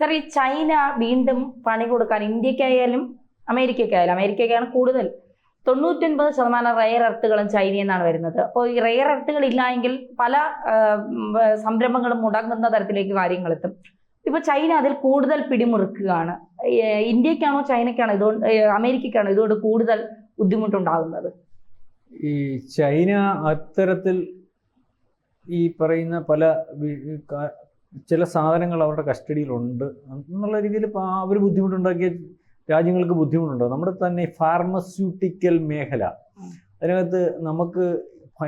Sir ഈ China വീണ്ടും പണി കൊടുക്കാൻ ഇന്ത്യക്കായാലും അമേരിക്കയ്ക്കായാലും അമേരിക്കയ്ക്കാണ് കൂടുതൽ. തൊണ്ണൂറ്റൊൻപത് ശതമാനം റയർ എർത്തുകളും ചൈനയിൽ നിന്നാണ് വരുന്നത്. അപ്പോൾ ഈ റയർ എർത്തുകൾ ഇല്ലായെങ്കിൽ പല സംരംഭങ്ങളും മുടങ്ങുന്ന തരത്തിലേക്ക് കാര്യങ്ങൾ എത്തും. ഇപ്പൊ ചൈന അതിൽ കൂടുതൽ പിടിമുറുക്കുകയാണ്. ഇന്ത്യക്കാണോ ചൈനയ്ക്കാണോ ഇതുകൊണ്ട് അമേരിക്കയ്ക്കാണോ ഇതുകൊണ്ട് കൂടുതൽ ബുദ്ധിമുട്ടുണ്ടാകുന്നത്? ഈ ചൈന അത്തരത്തിൽ ഈ പറയുന്ന പല ചില സാധനങ്ങൾ അവരുടെ കസ്റ്റഡിയിലുണ്ട്. എന്നുള്ള രീതിയിൽ അവർ ബുദ്ധിമുട്ടുണ്ടാക്കിയ രാജ്യങ്ങൾക്ക് ബുദ്ധിമുട്ടുണ്ടോ. നമ്മുടെ തന്നെ ഫാർമസ്യൂട്ടിക്കൽ മേഖല. അതിനകത്ത് നമുക്ക്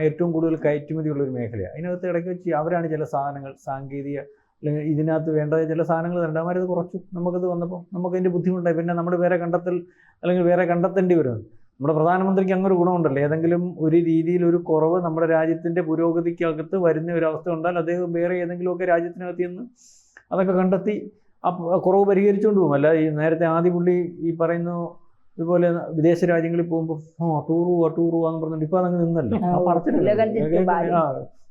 ഏറ്റവും കൂടുതൽ കയറ്റുമതിയുള്ള ഒരു മേഖലയാണ് അതിനകത്ത് ഇടയ്ക്ക് വെച്ച് അവരാണ് ചില സാധനങ്ങൾ സാങ്കേതിക അല്ലെങ്കിൽ ഇതിനകത്ത് വേണ്ട ചില സാധനങ്ങൾ രണ്ടാമത് കുറച്ചു നമുക്കത് വന്നപ്പോൾ നമുക്കതിന്റെ ബുദ്ധിമുട്ടായി. പിന്നെ നമ്മുടെ വേറെ കണ്ടെത്തൽ അല്ലെങ്കിൽ വേറെ കണ്ടെത്തേണ്ടി വരും നമ്മുടെ പ്രധാനമന്ത്രിക്ക് അങ്ങനെ ഒരു ഗുണമുണ്ടല്ലോ. ഏതെങ്കിലും ഒരു രീതിയിൽ ഒരു കുറവ് നമ്മുടെ രാജ്യത്തിന്റെ പുരോഗതിക്കകത്ത് വരുന്ന ഒരു അവസ്ഥ ഉണ്ടാൽ അദ്ദേഹം വേറെ ഏതെങ്കിലുമൊക്കെ രാജ്യത്തിനകത്ത് നിന്ന് അതൊക്കെ കണ്ടെത്തി ആ കുറവ് പരിഹരിച്ചുകൊണ്ട് പോകും. അല്ല ഈ നേരത്തെ ആദ്യ പുള്ളി ഈ പറയുന്ന ഇതുപോലെ വിദേശ രാജ്യങ്ങളിൽ പോകുമ്പോൾ ആ ടൂർ പോവാ ടൂർ പോവാന്ന് പറഞ്ഞിട്ട് ഇപ്പൊ അതങ്ങ് നിന്നല്ലോ. ആ. ഉലകം ചുറ്റി വാലി. ആ,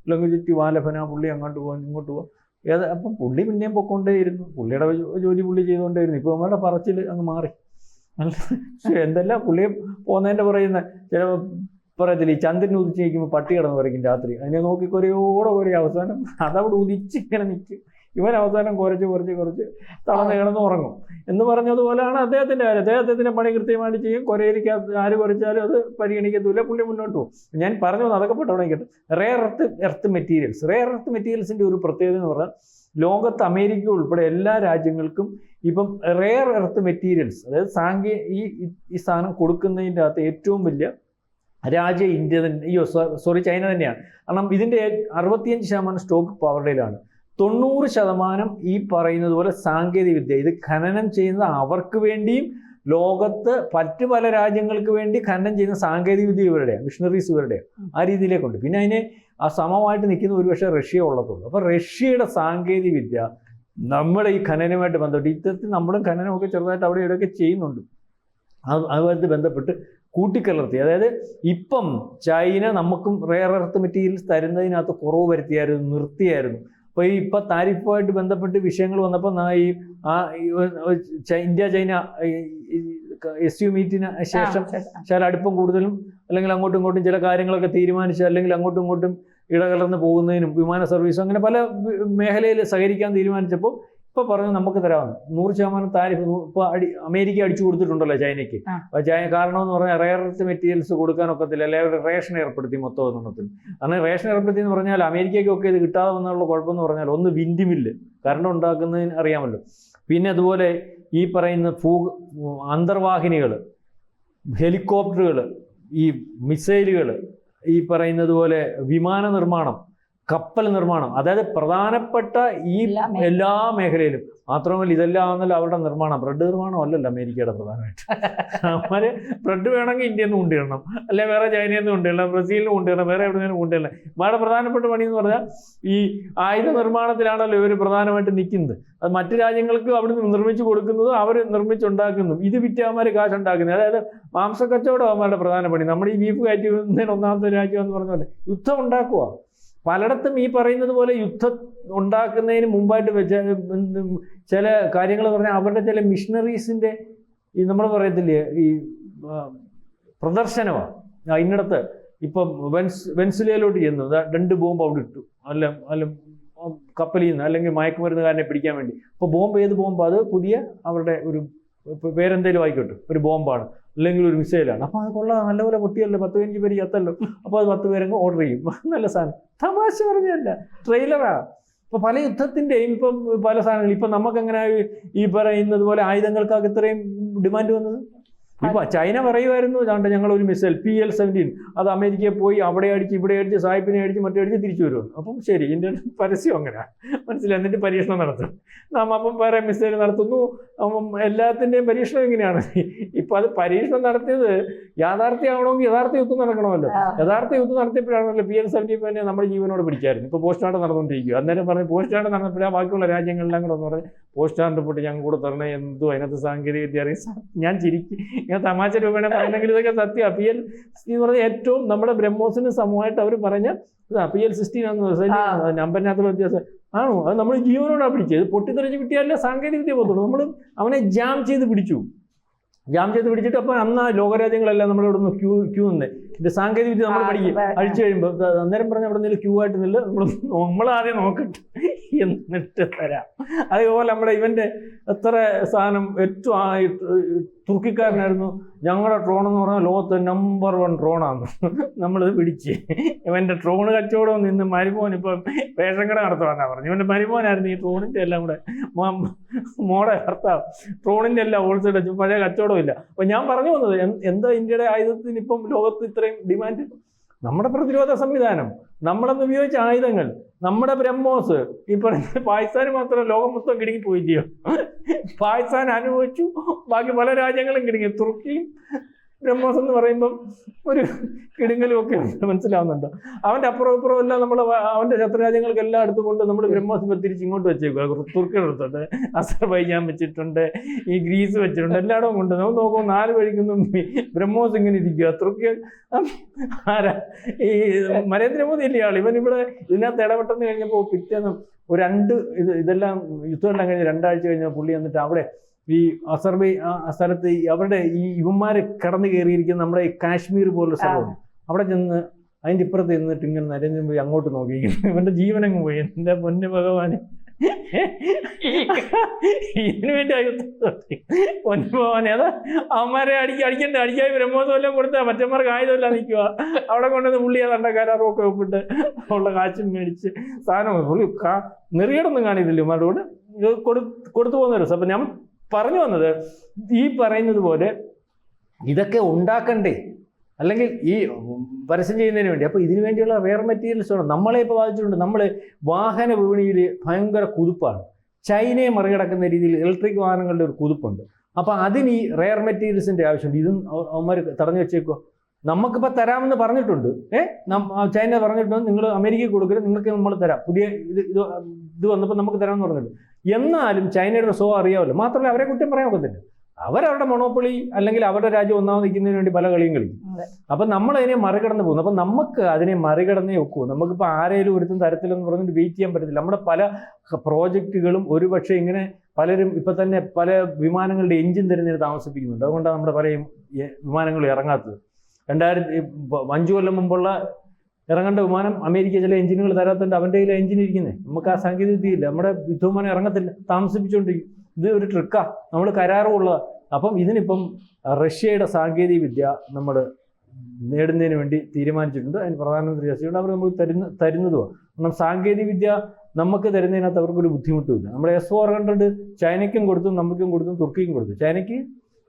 ഉലകം ചുറ്റി വാലഭന പുള്ളി അങ്ങോട്ട് പോവാൻ ഇങ്ങോട്ട് പോവാം. ഏത് അപ്പം പുള്ളി പിന്നെയും പൊക്കോണ്ടേയിരുന്നു. പുള്ളിയുടെ ജോലി പുള്ളി ചെയ്തുകൊണ്ടേയിരുന്നു ഇപ്പൊ നമ്മുടെ പറച്ചിൽ അങ്ങ് മാറി. എന്തെല്ലാം പുള്ളി പോകുന്നതിന്റെ പറയുന്ന ചില പറയത്തില്ല ഈ ചന്ദ്രൻ ഉദിച്ച് നിൽക്കുമ്പോൾ പട്ടി കിടന്ന് പറയും രാത്രി. അതിനെ നോക്കി കൊരയോടെ കൊരേ അവസാനം അതവിടെ ഉദിച്ചിങ്ങനെ നിൽക്കും. ഇവൻ അവസാനം കുറച്ച് കുറച്ച് കുറച്ച് തളർന്ന് കിടന്ന് ഉറങ്ങും. എന്ന് പറഞ്ഞതുപോലെയാണ് അദ്ദേഹത്തിന്റെ കാര്യം. അദ്ദേഹത്തിന്റെ പണി കൃത്യമായിട്ട് ചെയ്യും. കൊരയിരിക്കാ ആര് കുറച്ചാലും അത് പരിഗണിക്കത്തില്ല പുള്ളി മുന്നോട്ട് പോകും. ഞാൻ പറഞ്ഞു അതൊക്കെ പെട്ടവിടെ കേട്ടോ. Rare earth earth materials rare earth മെറ്റീരിയൽസിന്റെ ഒരു പ്രത്യേകത എന്ന് പറഞ്ഞാൽ ലോകത്ത് അമേരിക്ക ഉൾപ്പെടെ എല്ലാ രാജ്യങ്ങൾക്കും ഇപ്പം റെയർ എർത്ത് മെറ്റീരിയൽസ് അതായത് സാങ്കേ ഈ ഈ- സാധനം കൊടുക്കുന്നതിന്റെ അകത്ത് ഏറ്റവും വലിയ രാജ്യം ഇന്ത്യ തന്നെ അയ്യോ സോറി ചൈന തന്നെയാണ്. കാരണം ഇതിന്റെ അറുപത്തിയഞ്ച് ശതമാനം സ്റ്റോക്ക് പവറുടെയിലാണ് തൊണ്ണൂറ് ശതമാനം ഈ പറയുന്നത് പോലെ സാങ്കേതികവിദ്യ ഇത് ഖനനം ചെയ്യുന്നത് അവർക്ക് വേണ്ടിയും ലോകത്ത് മറ്റ് പല രാജ്യങ്ങൾക്ക് വേണ്ടി ഖനനം ചെയ്യുന്ന സാങ്കേതികവിദ്യ ഇവരുടെയാണ് മിഷണറീസ് ഇവരുടെയാണ്. ആ രീതിയിലേക്കുണ്ട്. പിന്നെ അതിനെ ആ സമമായിട്ട് നിൽക്കുന്ന ഒരുപക്ഷെ റഷ്യ ഉള്ളതുള്ളൂ. അപ്പോൾ റഷ്യയുടെ സാങ്കേതികവിദ്യ നമ്മുടെ ഈ ഖനനവുമായിട്ട് ബന്ധപ്പെട്ട് ഇത്തരത്തിൽ നമ്മളും ഖനനമൊക്കെ ചെറുതായിട്ട് അവിടെ ഇവിടെയൊക്കെ ചെയ്യുന്നുണ്ട്. അത് അതുമായിട്ട് ബന്ധപ്പെട്ട് കൂട്ടിക്കലർത്തി. അതായത് ഇപ്പം ചൈന നമുക്കും റെയർ എർത്ത് മെറ്റീരിയൽസ് തരുന്നതിനകത്ത് കുറവ് വരുത്തിയായിരുന്നു നിർത്തിയായിരുന്നു. അപ്പോൾ ഈ ഇപ്പം താരിഫുമായിട്ട് ബന്ധപ്പെട്ട് വിഷയങ്ങൾ വന്നപ്പോൾ ഈ ആ ഇന്ത്യ ചൈന എസ് യു മീറ്റിന് ശേഷം ചില അടുപ്പം കൂടുതലും അല്ലെങ്കിൽ അങ്ങോട്ടും ഇങ്ങോട്ടും ചില കാര്യങ്ങളൊക്കെ തീരുമാനിച്ച് അല്ലെങ്കിൽ അങ്ങോട്ടും ഇങ്ങോട്ടും ഇടകലർന്ന് പോകുന്നതിനും വിമാന സർവീസും അങ്ങനെ പല മേഖലയിൽ സഹകരിക്കാൻ തീരുമാനിച്ചപ്പോൾ ഇപ്പോൾ പറഞ്ഞു നമുക്ക് തരാമെന്ന് നൂറ് ശതമാനം താരിഫ് ഇപ്പോൾ അടി അമേരിക്ക അടിച്ചു കൊടുത്തിട്ടുണ്ടല്ലോ ചൈനയ്ക്ക്. അപ്പോൾ ചൈന കാരണം എന്ന് പറഞ്ഞാൽ റെയർ എർത്ത് മെറ്റീരിയൽസ് കൊടുക്കാനൊക്കത്തില്ല അല്ലെങ്കിൽ റേഷൻ ഏർപ്പെടുത്തി മൊത്തം എണ്ണത്തിൽ അന്ന് റേഷൻ ഏർപ്പെടുത്തി എന്ന് പറഞ്ഞാൽ അമേരിക്കയ്ക്കൊക്കെ ഇത് കിട്ടാതെ വന്നുള്ള കുഴപ്പമെന്ന് പറഞ്ഞാൽ ഒന്ന് വിൻഡ് മില്ല് കറണ്ട് ഉണ്ടാക്കുന്നതിന് അറിയാമല്ലോ. പിന്നെ അതുപോലെ ഈ പറയുന്ന ഭൂ അന്തർവാഹിനികൾ ഹെലികോപ്റ്ററുകൾ ഈ മിസൈലുകൾ ഈ പറയുന്നത് പോലെ വിമാന നിർമ്മാണം കപ്പൽ നിർമ്മാണം. അതായത് പ്രധാനപ്പെട്ട ഈ എല്ലാ മേഖലയിലും. മാത്രമല്ല ഇതെല്ലാം അവരുടെ നിർമ്മാണം. ബ്രെഡ് നിർമ്മാണം അല്ലല്ലോ അമേരിക്കയുടെ പ്രധാനമായിട്ട്. അവർ ബ്രെഡ് വേണമെങ്കിൽ ഇന്ത്യയിൽ നിന്ന് കൊണ്ടുവരണം. അല്ലെ വേറെ ചൈനയിൽ നിന്ന് കൊണ്ടുവരണം ബ്രസീലിൽ നിന്ന് കൊണ്ടുവരണം വേറെ എവിടെ നിന്ന് കൊണ്ടുവരണം. വളരെ പ്രധാനപ്പെട്ട പണി എന്ന് പറഞ്ഞാൽ ഈ ആയുധ നിർമ്മാണത്തിലാണല്ലോ ഇവർ പ്രധാനമായിട്ട് നിൽക്കുന്നത്. അത് മറ്റു രാജ്യങ്ങൾക്ക് അവിടെ നിന്ന് നിർമ്മിച്ചു കൊടുക്കുന്നതും അവർ നിർമ്മിച്ചുണ്ടാക്കുന്നതും. ഇത് വിറ്റാമാർ കാശുണ്ടാക്കുന്നത്. അതായത് മാംസക്കച്ചവടം അവന്മാരുടെ പ്രധാന പണി. നമ്മുടെ ഈ ബീഫ് കയറ്റി ഒന്നാമത്തെ രാജ്യം എന്ന് പറഞ്ഞ പോലെ യുദ്ധം ഉണ്ടാക്കുക പലയിടത്തും ഈ പറയുന്നത് പോലെ യുദ്ധം ഉണ്ടാക്കുന്നതിന് മുമ്പായിട്ട് വെച്ച ചില കാര്യങ്ങൾ പറഞ്ഞാൽ അവരുടെ ചില മിഷണറീസിന്റെ ഈ നമ്മൾ പറയത്തില്ലേ ഈ പ്രദർശനമാണ്. ഇന്നിടത്ത് ഇപ്പം വെൻസ് വെൻസുലയിലോട്ട് ചെന്നു. രണ്ട് ബോംബ് അവിടെ ഇട്ടു. അല്ല അല്ല കപ്പലിൽ നിന്ന് അല്ലെങ്കിൽ മയക്കുമരുന്നുകാരനെ പിടിക്കാൻ വേണ്ടി. അപ്പോൾ ബോംബ് ഏത് ബോംബ്? അത് പുതിയ അവരുടെ ഒരു പേരെന്തേലും ആയിക്കോട്ടെ. ഒരു ബോംബാണ് അല്ലെങ്കിൽ ഒരു മിസൈലാണ്. അപ്പോൾ അത് കൊള്ളാം നല്ലപോലെ പൊട്ടിയല്ലോ പത്ത് പതിനഞ്ച് പേര് ചത്തല്ലോ അപ്പോൾ അത് പത്ത് പേരങ്ങ് ഓർഡർ ചെയ്യും. നല്ല സാധനം. തമാശ പറഞ്ഞല്ല ട്രെയിലറാ ഇപ്പോൾ പല യുദ്ധത്തിന്റെയും ഇപ്പം പല സാധനങ്ങൾ. ഇപ്പൊ നമുക്കെങ്ങനെ ഈ പറയുന്നത് പോലെ ആയുധങ്ങൾക്കൊക്കെ ഇത്രയും ഡിമാൻഡ് വന്നത്? ഇപ്പൊ ചൈന പറയുമായിരുന്നു ഇതാണ്ട് ഞങ്ങൾ ഒരു മിസൈൽ പി എൽ സെവന്റീൻ അത് അമേരിക്കയിൽ പോയി അവിടെ അടിച്ച് ഇവിടെ അടിച്ച് സായിപ്പിനെ അടിച്ച് മറ്റേ അടിച്ച് തിരിച്ചു വരുമെന്ന് അപ്പം ശരി ഇന്ത്യൻ പരസ്യം അങ്ങനെ. മനസ്സിലായി? എന്നിട്ട് പരീക്ഷണം നടത്തും. നാം അപ്പം വേറെ മിസൈൽ നടത്തുന്നു. അപ്പം എല്ലാത്തിന്റെയും പരീക്ഷണം എങ്ങനെയാണ് ഇപ്പം അത് പരീക്ഷണം നടത്തിയത് യാഥാർത്ഥ്യമാവണമെങ്കിൽ യഥാർത്ഥ യുദ്ധം നടക്കണമല്ലോ. യഥാർത്ഥ യുദ്ധം നടത്തിയപ്പോഴാണല്ലോ പി എൽ സെവന്റി തന്നെ നമ്മുടെ ജീവനോട് പിടിക്കായിരുന്നു. ഇപ്പോൾ പോസ്റ്റ് ആണ്ട് നടന്നുകൊണ്ടിരിക്കുക അന്നേരം പറഞ്ഞ് പോസ്റ്റ് ആണ്ട് നടന്നപ്പോഴാണ് ബാക്കിയുള്ള രാജ്യങ്ങളെല്ലാം കൂടെ ഒന്ന് പറഞ്ഞ് പോസ്റ്റ് ആണ്ട് റിപ്പോർട്ട് ഞങ്ങൾ കൂടെ തരണേ എന്തു അതിനകത്ത് സാങ്കേതിക വിദ്യ അറിയാം ഞാൻ ചിരിക്കും ഇങ്ങനെ തമാശ രൂപേണ പറയുന്നെങ്കിൽ ഇതൊക്കെ സത്യം. അപ്പിയൽ എന്ന് പറഞ്ഞ ഏറ്റവും നമ്മുടെ ബ്രഹ്മോസിന് സമൂഹമായിട്ട് അവർ പറഞ്ഞ അപ്പിയൽ സിക്സ്റ്റീൻ ആ. നമ്പറിനകത്തുള്ള വ്യത്യാസം. ആണോ? അത് നമ്മൾ ജീവനോടാണ് പിടിച്ചത്. പൊട്ടിത്തെറിച്ച് കിട്ടിയാലേ സാങ്കേതിക വിദ്യ പോകത്തുള്ളൂ. നമ്മൾ അവനെ ജാം ചെയ്ത് പിടിച്ചു. ജാം ചെയ്ത് പിടിച്ചിട്ട് അപ്പൊ അന്ന് ലോകരാജ്യങ്ങളെല്ലാം നമ്മൾ ഇവിടെ നിന്ന് ക്യൂ ക്യൂ നിന്ന്. ഇത് സാങ്കേതിക വിദ്യ നമ്മൾ പഠിക്കും. അഴിച്ചു കഴിയുമ്പോൾ അന്നേരം പറഞ്ഞ അവിടെ നിന്ന് ക്യൂ ആയിട്ട് നില്ല. നമ്മൾ നമ്മളാദ്യം നോക്കട്ടെ. എന്നിട്ട് തരാം. അതേപോലെ നമ്മുടെ ഇവന്റെ എത്ര സാധനം ഏറ്റവും തുർക്കിക്കാരനായിരുന്നു. ഞങ്ങളുടെ ഡ്രോൺ എന്ന് പറഞ്ഞാൽ ലോകത്തെ നമ്പർ വൺ ഡ്രോണാന്ന് നമ്മളിത് പിടിച്ച്. ഇവന്റെ ഡ്രോൺ കച്ചവടം നിന്ന് മരുമോൻ ഇപ്പം റേഷൻ കട നടത്തുവാന്നാ പറഞ്ഞു ഇവന്റെ മരുമോനായിരുന്നു ഈ ഡ്രോണിന്റെ എല്ലാം കൂടെ മോടെ ഭർത്താവ്. ഡ്രോണിന്റെ എല്ലാം ഹോൾസെയിൽ പഴയ പഴയ കച്ചവടമില്ല അപ്പം ഞാൻ പറഞ്ഞു വന്നത് എന്താ ഇന്ത്യയുടെ ആയുധത്തിന് ഇപ്പം ലോകത്ത് ഇത്രയും ഡിമാൻഡ് നമ്മുടെ പ്രതിരോധ സംവിധാനം നമ്മളന്ന് ഉപയോഗിച്ച ആയുധങ്ങൾ നമ്മുടെ ബ്രഹ്മോസ് ഈ പറഞ്ഞ പാകിസ്ഥാന് മാത്രം ലോകം മൊത്തം കിടുങ്ങി ചെയ്യും. പാകിസ്ഥാൻ അനുഭവിച്ചു. ബാക്കി പല രാജ്യങ്ങളും കിടുങ്ങി. തുർക്കിയും ബ്രഹ്മോസ് എന്ന് പറയുമ്പം ഒരു കിടുങ്ങലും ഒക്കെ മനസ്സിലാവുന്നുണ്ടോ. അവന്റെ അപ്പുറം ഇപ്പുറം എല്ലാം നമ്മൾ അവന്റെ ശത്രുരാജ്യങ്ങൾക്ക് എല്ലാം എടുത്തുകൊണ്ട് നമ്മൾ ബ്രഹ്മോസ് തിരിച്ച് ഇങ്ങോട്ട് വെച്ചേക്കുക തുർക്കിയുടെ അടുത്തുണ്ട്. അസർബൈജാൻ വെച്ചിട്ടുണ്ട്. ഈ ഗ്രീസ് വെച്ചിട്ടുണ്ട്. എല്ലായിടവും കൊണ്ട് നമ്മൾ നോക്കുമ്പോൾ നാല് വഴിക്കൊന്നും ബ്രഹ്മോസ് ഇങ്ങനെ ഇരിക്കുക തുർക്കി ആരാ? ഈ നരേന്ദ്രമോദി ഇല്ലേ ആൾ ഇവൻ ഇവിടെ ഇതിനകത്ത് ഇടപെട്ടെന്ന് കഴിഞ്ഞപ്പോൾ പിറ്റേന്ന് ഒരു രണ്ട് ഇത് ഇതെല്ലാം യുദ്ധമെല്ലാം കഴിഞ്ഞ് രണ്ടാഴ്ച കഴിഞ്ഞ പുള്ളി എന്നിട്ട് അവിടെ ഈ അസർബൈ ആ സ്ഥലത്ത് അവരുടെ ഈ ഇവന്മാര് കടന്നു കയറിയിരിക്കുന്ന നമ്മുടെ ഈ കാശ്മീർ പോലുള്ള സ്ഥലമാണ് അവിടെ ചെന്ന് അതിന്റെ ഇപ്പുറത്ത് നിന്നിട്ട് ഇങ്ങനെ നരേന്ദ്രൻ പോയി അങ്ങോട്ട് നോക്കിയിരിക്കുന്നു ഇവന്റെ ജീവനങ്ങ് പോയി. എന്റെ പൊന്നു ഭഗവാന്. ഇതിനു വേണ്ടി പൊന്നു ഭഗവാനെ. അതാ അവന്മാരെ അടിക്ക അടിക്കണ്ട. അടിക്കായി ബ്രഹ്മോസം എല്ലാം കൊടുത്താൽ മറ്റന്മാർക്ക് ആയുധമില്ല നിൽക്കുക അവിടെ കൊണ്ടുവന്ന് പുള്ളി അതണ്ട കരാറൊക്കെ ഒപ്പിട്ട് ഉള്ള കാശും മേടിച്ച് സാധനം പുള്ളി കാ നെറിയടൊന്നും ഇവന്മാരോട്. ഇത് കൊടു കൊടുത്തു പോകുന്നവരും. സപ്പം അപ്പം ഞാൻ പറഞ്ഞു വന്നത് ഈ പറയുന്നത് പോലെ ഇതൊക്കെ ഉണ്ടാക്കണ്ടേ? അല്ലെങ്കിൽ ഈ പരസ്യം ചെയ്യുന്നതിന് വേണ്ടി. അപ്പോൾ ഇതിനു വേണ്ടിയുള്ള റെയർ മെറ്റീരിയൽസ് വേണം. നമ്മളെ ഇപ്പോൾ ബാധിച്ചിട്ടുണ്ട്. നമ്മൾ വാഹന വിപണിയിൽ ഭയങ്കര കുതിപ്പാണ്. ചൈനയെ മറികടക്കുന്ന രീതിയിൽ ഇലക്ട്രിക് വാഹനങ്ങളുടെ ഒരു കുതിപ്പുണ്ട്. അപ്പോൾ അതിന് ഈ റെയർ മെറ്റീരിയൽസിന്റെ ആവശ്യമുണ്ട്. ഇതും അവ- അവന്മാർ തടഞ്ഞു വെച്ചേക്കോ നമുക്കിപ്പോൾ തരാമെന്ന് പറഞ്ഞിട്ടുണ്ട്. ഏ? ചൈന പറഞ്ഞിട്ടുണ്ട് നിങ്ങൾ അമേരിക്കയ്ക്ക് കൊടുക്കരുത് നിങ്ങൾക്ക് നമ്മൾ തരാം. പുതിയ ഇത് ഇത് ഇത് വന്നപ്പോൾ നമുക്ക് തരാമെന്ന് പറഞ്ഞിട്ടുണ്ട്. എന്നാലും ചൈനയുടെ സ്വഭാവം അറിയാമല്ലോ. മാത്രമല്ല അവരെ കുറ്റം പറയാൻ ഒക്കത്തില്ല. അവരവരുടെ മൊണോപ്പൊളി അല്ലെങ്കിൽ അവരുടെ രാജ്യം ഒന്നാമത് നിൽക്കുന്നതിന് വേണ്ടി പല കളിയും കളിക്കും. അപ്പം നമ്മൾ അതിനെ മറികടന്ന് പോകുന്നു. അപ്പം നമുക്ക് അതിനെ മറികടന്നേ ഒക്കൂ. നമുക്കിപ്പോൾ ആരെങ്കിലും ഒരുത്തും തരത്തിലെന്ന് പറഞ്ഞിട്ട് വെയിറ്റ് ചെയ്യാൻ പറ്റത്തില്ല. നമ്മുടെ പല പ്രോജക്റ്റുകളും ഒരുപക്ഷെ ഇങ്ങനെ പലരും ഇപ്പം തന്നെ പല വിമാനങ്ങളുടെ എഞ്ചിൻ തരുന്നതിന് താമസിപ്പിക്കുന്നുണ്ട്. അതുകൊണ്ടാണ് നമ്മുടെ പല വിമാനങ്ങളും ഇറങ്ങാത്തത്. രണ്ടായിരത്തി അഞ്ചു കൊല്ലം മുമ്പുള്ള ഇറങ്ങേണ്ട വിമാനം അമേരിക്ക ചില എഞ്ചിനുകൾ തരാത്തതുകൊണ്ട് അവന്റെ കയ്യിൽ എഞ്ചിൻ ഇരിക്കുന്നത് നമുക്ക് ആ സാങ്കേതിക വിദ്യയില്ല. നമ്മുടെ യുദ്ധവിമാനം ഇറങ്ങത്തില്ല താമസിപ്പിച്ചുകൊണ്ടിരിക്കും ഇത് ഒരു ട്രിക്കാ. നമ്മൾ കരാറുമുള്ള അപ്പം ഇതിനിപ്പം റഷ്യയുടെ സാങ്കേതിക വിദ്യ നമ്മൾ നേടുന്നതിന് വേണ്ടി തീരുമാനിച്ചിട്ടുണ്ട്. അതിന് പ്രധാനമന്ത്രി ചർച്ചയുണ്ട് അവർ നമുക്ക് തരുന്ന തരുന്നതുമാണ് കാരണം സാങ്കേതിക വിദ്യ നമുക്ക് തരുന്നതിനകത്ത് അവർക്കൊരു ബുദ്ധിമുട്ടുമില്ല. നമ്മുടെ എസ് ഫോർ ഹൺഡ്രഡ് ചൈനയ്ക്കും കൊടുത്തു നമുക്കും കൊടുത്തു തുർക്കിക്കും കൊടുത്തു. ചൈനയ്ക്ക്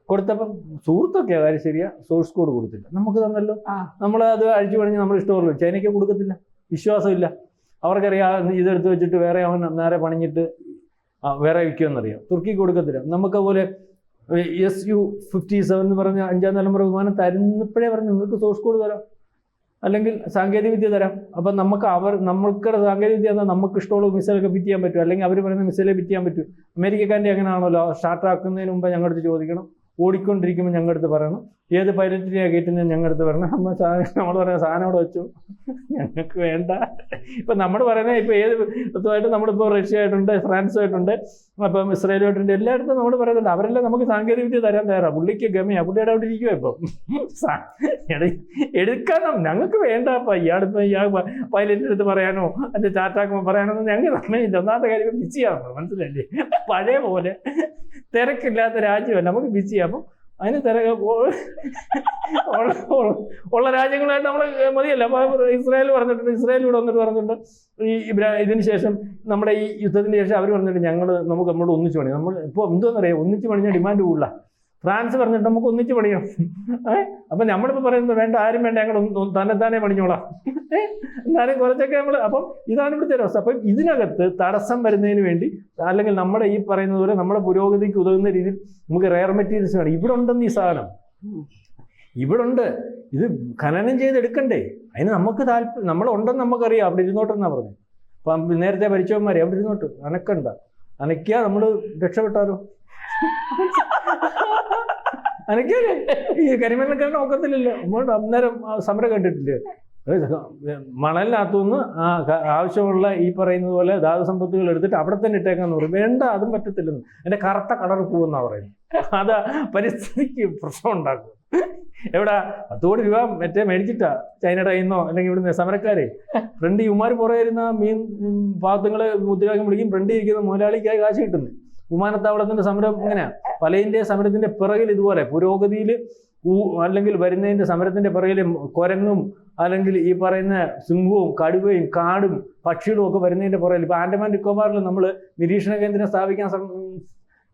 കൊടുത്തപ്പം സുഹൃത്തൊക്കെ കാര്യം ശരിയാ സോഴ്സ് കോഡ് കൊടുത്തില്ല. നമുക്ക് തന്നല്ലോ. നമ്മൾ അത് അഴിച്ചു പണിഞ്ഞ് നമ്മൾ ഇഷ്ടമുള്ളൂ ചൈനയ്ക്ക് കൊടുക്കത്തില്ല. വിശ്വാസമില്ല. അവർക്കറിയാം ഇതെടുത്ത് വെച്ചിട്ട് വേറെ അവൻ നേരെ പണിഞ്ഞിട്ട് വേറെ വിൽക്കുമെന്നറിയാം. തുർക്കി കൊടുക്കത്തില്ല. നമുക്ക് അതുപോലെ എസ് യു ഫിഫ്റ്റി സെവൻ എന്ന് പറഞ്ഞ അഞ്ചാം തലമുറ വിമാനം തരുന്നപ്പോഴേ പറഞ്ഞു നിങ്ങൾക്ക് സോഴ്സ് കോഡ് തരാം. അല്ലെങ്കിൽ സാങ്കേതിക വിദ്യ തരാം. അപ്പം നമുക്ക് അവർ നമ്മൾക്കുടെ സാങ്കേതിക വിദ്യ എന്നാൽ നമുക്ക് ഇഷ്ടമുള്ള മിസൈലൊക്കെ ഫിറ്റ് ചെയ്യാൻ പറ്റും. അല്ലെങ്കിൽ അവർ പറയുന്ന മിസൈലെ ഫിറ്റ് ചെയ്യാൻ പറ്റും. അമേരിക്കക്കാരന്റെ അങ്ങനെയാണല്ലോ സ്റ്റാർട്ടാക്കുന്നതിന് മുമ്പ് ഞങ്ങളുടെ ചോദിക്കണം. ഓടിക്കൊണ്ടിരിക്കുമ്പോൾ ഞങ്ങളുടെ അടുത്ത് പറയണം ഏത് പൈലറ്റിനെയാണ് കയറ്റുന്നത് ഞങ്ങളുടെ അടുത്ത് പറയണം നമ്മൾ നമ്മൾ പറയുന്ന സാധനം അവിടെ വെച്ചു. ഞങ്ങൾക്ക് വേണ്ട. ഇപ്പം നമ്മൾ പറയുന്നത് ഇപ്പോൾ ഏത് ഇതുമായിട്ട് നമ്മളിപ്പോൾ റഷ്യ ആയിട്ടുണ്ട് ഫ്രാൻസ് ആയിട്ടുണ്ട് അപ്പം ഇസ്രായേലുമായിട്ടുണ്ട്. എല്ലായിടത്തും നമ്മൾ പറയുന്നുണ്ട്. അവരെല്ലാം നമുക്ക് സാങ്കേതിക വിദ്യ തരാൻ തയ്യാറാണ് പുള്ളിക്ക് ഗമയാണ് പുള്ളിയുടെ അവിടെ ഇരിക്കുമോ ഇപ്പം? എടുക്കണം. ഞങ്ങൾക്ക് വേണ്ട അപ്പം ഇയാളിപ്പോൾ ഇയാൾ പൈലറ്റിന്റെ അടുത്ത് പറയാനോ അതിന്റെ ചാറ്റാക്കുമ്പോൾ പറയാനോ ഞങ്ങൾക്ക് സമയമില്ല. ഒന്നാമത്തെ കാര്യം ബിസിയാണ് മനസ്സിലല്ലേ പഴയ പോലെ തിരക്കില്ലാത്ത രാജ്യമല്ല. നമുക്ക് അപ്പം അതിന് തിര ഉള്ള- രാജ്യങ്ങളായിട്ട് നമ്മൾ മതിയല്ല. അപ്പോൾ ഇസ്രായേൽ പറഞ്ഞിട്ടുണ്ട്. ഇസ്രായേൽ ഇവിടെ വന്നിട്ട് പറഞ്ഞിട്ടുണ്ട്. ഈ ഇതിന് ശേഷം നമ്മുടെ ഈ യുദ്ധത്തിന് ശേഷം അവർ പറഞ്ഞിട്ട് ഞങ്ങൾ നമുക്ക് നമ്മളോട് ഒന്നിച്ച് പണി. നമ്മൾ ഇപ്പോൾ എന്തോന്നറിയാം ഒന്നിച്ച് പണിഞ്ഞാൽ ഡിമാൻഡ് കൂടുതല. ഫ്രാൻസ് പറഞ്ഞിട്ട് നമുക്ക് ഒന്നിച്ച് പണിയാം ഏഹ് അപ്പം നമ്മളിപ്പോൾ പറയുന്നത് വേണ്ട ആരും വേണ്ട ഞങ്ങൾ തന്നെ തന്നെ പണിഞ്ഞോളാം. ഏഹ് എന്നാലും കുറച്ചൊക്കെ നമ്മൾ അപ്പം ഇതാണ് ഇവിടുത്തെ ഒരു അവസ്ഥ. അപ്പം ഇതിനകത്ത് തടസ്സം വരുന്നതിന് വേണ്ടി അല്ലെങ്കിൽ നമ്മുടെ ഈ പറയുന്നത് പോലെ നമ്മുടെ പുരോഗതിക്ക് ഉതകുന്ന രീതിയിൽ നമുക്ക് റെയർ മെറ്റീരിയൽസ് വേണം. ഇവിടെ ഉണ്ടെന്ന് ഈ സാധനം. ഇവിടെ ഉണ്ട്. ഇത് ഖനനം ചെയ്തെടുക്കണ്ടേ? അതിന് നമുക്ക് താല്പര്യം നമ്മളുണ്ടെന്ന് നമുക്കറിയാം. അവിടെ ഇരുന്നോട്ടെന്നാണ് പറഞ്ഞു. അപ്പം നേരത്തെ പരിചയന്മാരെ അവിടെ ഇരുന്നോട്ട് അനക്കണ്ട. അനക്കിയാ നമ്മൾ രക്ഷപ്പെട്ടാലോ? അനക്കിയാലേ ഈ കരിമണ്ണക്കാരൻ നോക്കത്തില്ലല്ലോ. നമ്മൾ അന്നേരം സമരം കണ്ടിട്ടില്ലേ മണലിനകത്തുനിന്ന് ആ ആവശ്യമുള്ള ഈ പറയുന്നത് പോലെ ധാതു സമ്പത്തുകൾ എടുത്തിട്ട് അവിടെ തന്നെ ഇട്ടേക്കാന്ന് പറയും. വേണ്ട അതും പറ്റത്തില്ലെന്ന്. എന്റെ കറുത്ത കളർ പൂവെന്നാ പറയുന്നത്. അത് പരിസ്ഥിതിക്ക് പ്രശ്നം ഉണ്ടാക്കും എവിടെ? പത്ത് കോടി രൂപ മറ്റേ മേടിച്ചിട്ടാ ചൈനയുടെ കയ്യിന്നോ അല്ലെങ്കിൽ ഇവിടുന്ന് സമരക്കാരെ? ഫ്രണ്ട് ഇവന്മാർ പുറകെ ഇരുന്ന മീൻ പാത്രങ്ങളെ മുദ്രാവാക്യം വിളിക്കും. ഫ്രണ്ട് ഇരിക്കുന്ന മുതലാളിക്കായി കാശ് കിട്ടുന്നത് വിമാനത്താവളത്തിന്റെ സമരം ഇങ്ങനെയാ പലയിന്റെ സമരത്തിന്റെ പിറകിൽ ഇതുപോലെ പുരോഗതിയിൽ അല്ലെങ്കിൽ വരുന്നതിന്റെ സമരത്തിന്റെ പിറകിൽ കുരങ്ങും അല്ലെങ്കിൽ ഈ പറയുന്ന സിംഹവും കടുവയും കാടും പക്ഷികളും ഒക്കെ വരുന്നതിന്റെ പുറകിൽ. ഇപ്പൊ ആൻഡമാൻ നിക്കോബാറിൽ നമ്മൾ നിരീക്ഷണ കേന്ദ്രം സ്ഥാപിക്കാൻ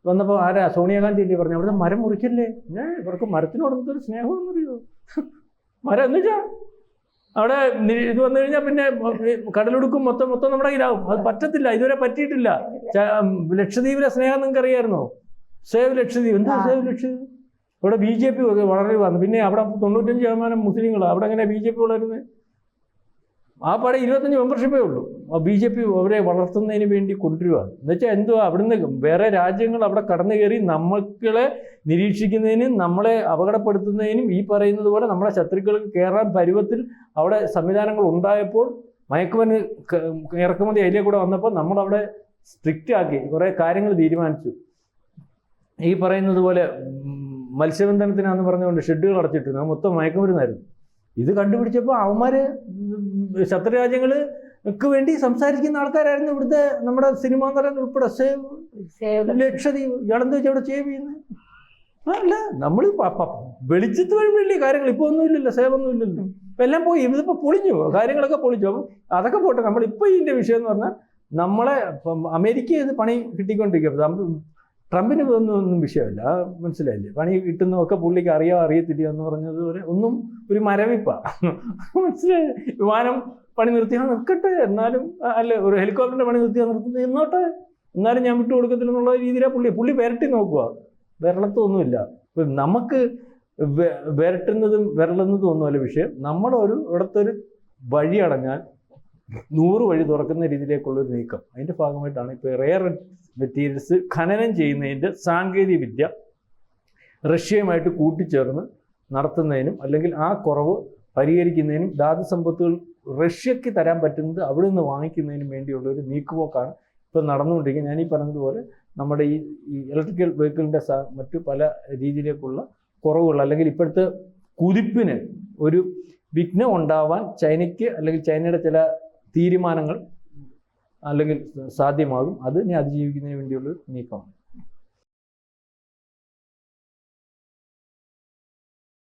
വന്നപ്പോൾ ആരാ? സോണിയാഗാന്ധി അല്ലേ പറഞ്ഞു? അവിടുത്തെ മരം മുറിക്കല്ലേ? ഏ ഇവർക്ക് മരത്തിനോടൊന്നും എന്തൊരു സ്നേഹമെന്ന് അറിയോ മരം എന്ന് വെച്ചാ അവിടെ ഇത് വന്നു കഴിഞ്ഞാൽ പിന്നെ കടലൊടുക്കും മൊത്തം മൊത്തം നമ്മുടെ കയ്യിലാവും. അത് പറ്റത്തില്ല ഇതുവരെ പറ്റിയിട്ടില്ല. ലക്ഷദ്വീപിലെ സ്നേഹം നിങ്ങൾക്ക് അറിയായിരുന്നോ? സേവ് ലക്ഷദ്വീപ് എന്താ സേവ് ലക്ഷദ്വീപ്? ഇവിടെ ബി ജെ പി വളരെ വന്നു. പിന്നെ അവിടെ തൊണ്ണൂറ്റഞ്ച് ശതമാനം മുസ്ലിങ്ങളാണ് അവിടെ എങ്ങനെ ബി ജെ പി വളരുന്നത് ആ പാടെ ഇരുപത്തഞ്ച് മെമ്പർഷിപ്പേ ഉള്ളൂ. ബി ജെ പി അവരെ വളർത്തുന്നതിന് വേണ്ടി കൊണ്ടുവരികയാണ് എന്നുവെച്ചാൽ എന്തുവാ? അവിടുന്ന് വേറെ രാജ്യങ്ങൾ അവിടെ കടന്നു കയറി നമ്മളെ നിരീക്ഷിക്കുന്നതിനും നമ്മളെ അപകടപ്പെടുത്തുന്നതിനും ഈ പറയുന്നത് പോലെ നമ്മളെ ശത്രുക്കൾക്ക് കയറാൻ പരുവത്തിൽ അവിടെ സംവിധാനങ്ങൾ ഉണ്ടായപ്പോൾ മയക്കുമരുന്ന് ഇറക്കുമതി അതിലേ കൂടെ വന്നപ്പോൾ നമ്മളവിടെ സ്ട്രിക്റ്റ് ആക്കി കുറേ കാര്യങ്ങൾ തീരുമാനിച്ചു. ഈ പറയുന്നത് പോലെ മത്സ്യബന്ധനത്തിനാന്ന് പറഞ്ഞുകൊണ്ട് ഷെഡ്യൂൾ അടച്ചിട്ടു. മൊത്തം മയക്കുമരുന്നായിരുന്നു. ഇത് കണ്ടുപിടിച്ചപ്പോൾ അവന്മാർ ശത്രുരാജ്യങ്ങൾക്ക് വേണ്ടി സംസാരിക്കുന്ന ആൾക്കാരായിരുന്നു ഇവിടുത്തെ നമ്മുടെ സിനിമാ നടൻ ഉൾപ്പെടെ. സേവ് ലക്ഷദ്വീപ്. ഇയാളെന്താ വെച്ചാൽ അവിടെ സേവ് ചെയ്യുന്നത് അല്ല നമ്മൾ വെളിച്ചത്ത് വലിയ കാര്യങ്ങൾ ഇപ്പോൾ ഒന്നും ഇല്ലല്ലോ സേവ് ഇല്ലല്ലോ. ഇപ്പം എല്ലാം പോയി ഇതിപ്പോൾ പൊളിഞ്ഞു കാര്യങ്ങളൊക്കെ പൊളിച്ചു അപ്പം അതൊക്കെ പോട്ടെ നമ്മളിപ്പോൾ ഇതിന്റെ വിഷയം എന്ന് പറഞ്ഞാൽ നമ്മളെ ഇപ്പം അമേരിക്ക ഇത് പണി കിട്ടിക്കൊണ്ടിരിക്കുക ട്രംപിന് ഒന്നും വിഷയമല്ല. മനസ്സിലായില്ലേ? പണി കിട്ടുന്നതൊക്കെ പുള്ളിക്ക് അറിയോ അറിയത്തില്ല എന്ന് പറഞ്ഞത് വരെ ഒന്നും ഒരു മരവിപ്പാ. മനസ്സിലായി? വിമാനം പണി നിർത്തിയാൽ നിൽക്കട്ടെ. എന്നാലും അല്ല ഒരു ഹെലികോപ്റ്ററിന്റെ പണി നിർത്തിയാൽ നിർത്തുന്നത് നിന്നോട്ടെ. എന്നാലും ഞാൻ വിട്ടു കൊടുക്കത്തില്ല എന്നുള്ള രീതിയിലാണ് പുള്ളി പുള്ളി വിരട്ടി നോക്കുക വിരളത്തൊന്നുമില്ല. നമുക്ക് വിരട്ടുന്നതും വിരളുന്നതും ഒന്നുമല്ല വിഷയം. ഇവിടുത്തെ ഒരു വഴി അടഞ്ഞാൽ നൂറ് വഴി തുറക്കുന്ന രീതിയിലേക്കുള്ള ഒരു നീക്കം. അതിന്റെ ഭാഗമായിട്ടാണ് ഇപ്പോൾ റെയർ മെറ്റീരിയൽസ് ഖനനം ചെയ്യുന്നതിന്റെ സാങ്കേതിക വിദ്യ റഷ്യയുമായിട്ട് കൂട്ടിച്ചേർന്ന് നടത്തുന്നതിനും അല്ലെങ്കിൽ ആ കുറവ് പരിഹരിക്കുന്നതിനും ധാതു സമ്പത്തുകൾ റഷ്യക്ക് തരാൻ പറ്റുന്നത് അവിടെ നിന്ന് വാങ്ങിക്കുന്നതിനും വേണ്ടിയുള്ള ഒരു നീക്കുപോക്കാണ് ഇപ്പോൾ നടന്നുകൊണ്ടിരിക്കുന്നത്. ഞാൻ ഈ പറഞ്ഞതുപോലെ നമ്മുടെ ഈ ഈ ഇലക്ട്രിക്കൽ വെഹിക്കിളിന്റെ മറ്റു പല രീതിയിലേക്കുള്ള കുറവുകൾ അല്ലെങ്കിൽ ഇപ്പോഴത്തെ കുതിപ്പിന് ഒരു വിഘ്നം ഉണ്ടാവാൻ ചൈനയ്ക്ക് അല്ലെങ്കിൽ ചൈനയുടെ ചില തീരുമാനങ്ങൾ അല്ലെങ്കിൽ സാധ്യമാകും. അത് ഇനി അതിജീവിക്കുന്നതിന് വേണ്ടിയുള്ള നീക്കമാണ്.